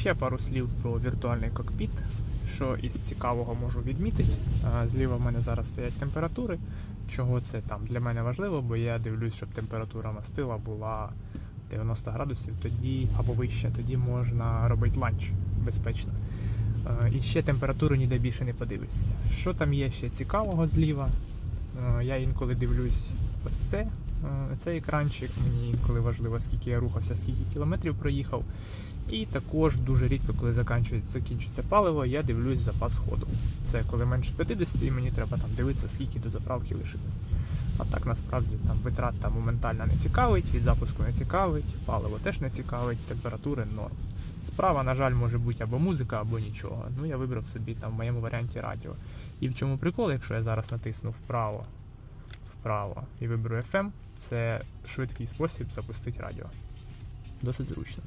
Ще пару слів про віртуальний кокпіт. Що із цікавого можу відмітити. Зліва в мене зараз стоять температури. Чого це там для мене важливо, бо я дивлюсь, щоб температура мастила була 90 градусів, тоді або вище, тоді можна робити ланч безпечно. І ще температуру ніде більше не подивишся. Що там є ще цікавого зліва? Я інколи дивлюсь ось це, цей екранчик. Мені інколи важливо, скільки я рухався, скільки кілометрів проїхав. І також дуже рідко, коли закінчується, паливо, я дивлюсь запас ходу. Це коли менше 50, і мені треба там дивитися, скільки до заправки лишилось. А так насправді там витрат там моментально не цікавить, від запуску не цікавить, паливо теж не цікавить, температури норм. Справа, на жаль, може бути або музика, або нічого. Ну я вибрав собі там в моєму варіанті радіо. І в чому прикол, якщо я зараз натисну вправо, вправо і виберу FM, це швидкий спосіб запустити радіо. Досить зручно.